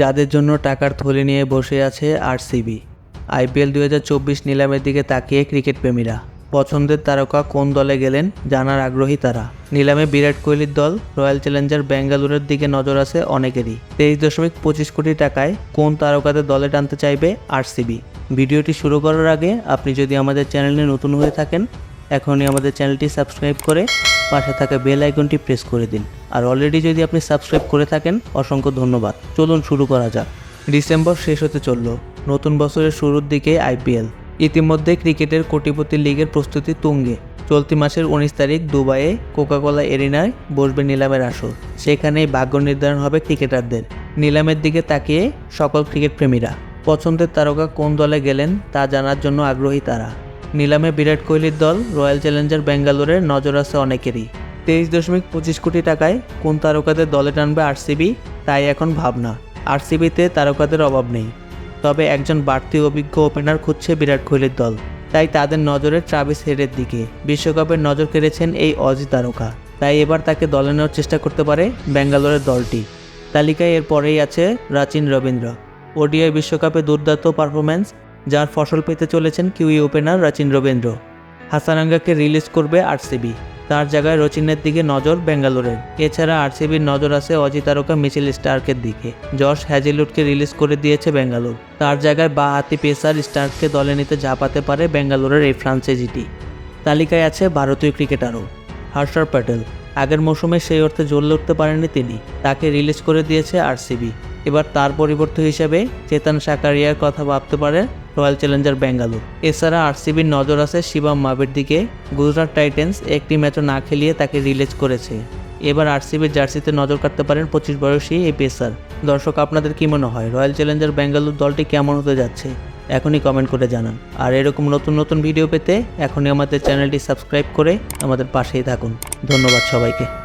যাদের জন্য টাকার থলি নিয়ে বসে আছে আরসিবি। আইপিএল দু হাজার চব্বিশ নিলামের দিকে তাকিয়ে ক্রিকেট প্রেমীরা পছন্দের তারকা কোন দলে গেলেন জানার আগ্রহী তারা। নিলামে বিরাট কোহলির দল, রয়্যাল চ্যালেঞ্জার বেঙ্গালুরের দিকে নজর আছে অনেকেরই। তেইশ দশমিক পঁচিশ কোটি টাকায় কোন তারকাদের দলে টানতে চাইবে আরসিবি? ভিডিওটি শুরু করার আগে আপনি যদি আমাদের চ্যানেলে নতুন হয়ে থাকেন, এখনই আমাদের চ্যানেলটি সাবস্ক্রাইব করে পাশে থাকা বেল আইকনটি প্রেস করে দিন। আর অলরেডি যদি আপনি সাবস্ক্রাইব করে থাকেন, অসংখ্য ধন্যবাদ। চলুন শুরু করা যাক। ডিসেম্বর শেষ হতে চলল। নতুন বছরের শুরুর দিকে আইপিএল। ইতিমধ্যে ক্রিকেটের কোটিপতি লিগের প্রস্তুতি তুঙ্গে। চলতি মাসের উনিশ তারিখ দুবাইয়ে কোকাকোলা এরিনায় বসবে নিলামের আসর। সেখানেই ভাগ্য নির্ধারণ হবে ক্রিকেটারদের। নিলামের দিকে তাকিয়ে সকল ক্রিকেট প্রেমীরা। পছন্দের তারকা কোন দলে গেলেন তা জানার জন্য আগ্রহী তারা। নিলামে বিরাট কোহলির দল রয়্যাল চ্যালেঞ্জার ব্যাঙ্গালোরের নজর আছে অনেকেরই। তেইশ দশমিক পঁচিশ কোটি টাকায় কোন তারকাদের দলে টানবে আরসিবি? তাই এখন ভাবনা। আরসিবিতে তারকাদের অভাব নেই। তবে একজন বাড়তি অভিজ্ঞ ওপেনার খুঁজছে বিরাট কোহলির দল। তাই তাদের নজরে ট্রাভিস হেডের দিকে। বিশ্বকাপের নজর কেড়েছেন এই অজি তারকা। তাই এবার তাকে দলে নেওয়ার চেষ্টা করতে পারে ব্যাঙ্গালোরের দলটি। তালিকায় এর পরেই আছে রাচিন রবীন্দ্র। ওডিআই বিশ্বকাপে দুর্দান্ত পারফরম্যান্স যার ফসল পেতে চলেছেন কিউই ওপেনার রাচিন রবীন্দ্র। হাসানাঙ্গাকে রিলিজ করবে আরসিবি। তার জায়গায় রচিনের দিকে নজর বেঙ্গালোরের। এছাড়া আরসিবির নজর আছে অজি তারকা মিচেল স্টার্কের দিকে। জশ হ্যাজিলুডকে রিলিজ করে দিয়েছে বেঙ্গালোর। তার জায়গায় বা হাতি পেসার স্টার্ককে দলে নিতে ঝাঁপাতে পারে বেঙ্গালোরের এই ফ্রাঞ্চাইজিটি তালিকায় আছে ভারতীয় ক্রিকেটারও। হর্ষর প্যাটেল। আগের মৌসুমে সেই অর্থে জ্বলে উঠতে পারেননি তিনি। তাকে রিলিজ করে দিয়েছে আরসিবি। এবার তার পরিবর্তে হিসেবে চেতন সাকারিয়ার কথা ভাবতে পারে রয়্যাল চ্যালেঞ্জার বেঙ্গালুর এছাড়া আরসিবির নজর আছে শিবাম মাবের দিকে। গুজরাট টাইটেন্স একটি ম্যাচও না খেলিয়ে তাকে রিলিজ করেছে। এবার আরসিবির জার্সিতে নজর কাটতে পারেন পঁচিশ বয়সী এই পেসার। দর্শক, আপনাদের কি মনে হয়, রয়্যাল চ্যালেঞ্জার বেঙ্গালুর দলটি কেমন হতে যাচ্ছে? এখনই কমেন্ট করে জানান। আর এরকম নতুন নতুন ভিডিও পেতে এখনই আমাদের চ্যানেলটি সাবস্ক্রাইব করে আমাদের পাশেই থাকুন। ধন্যবাদ সবাইকে।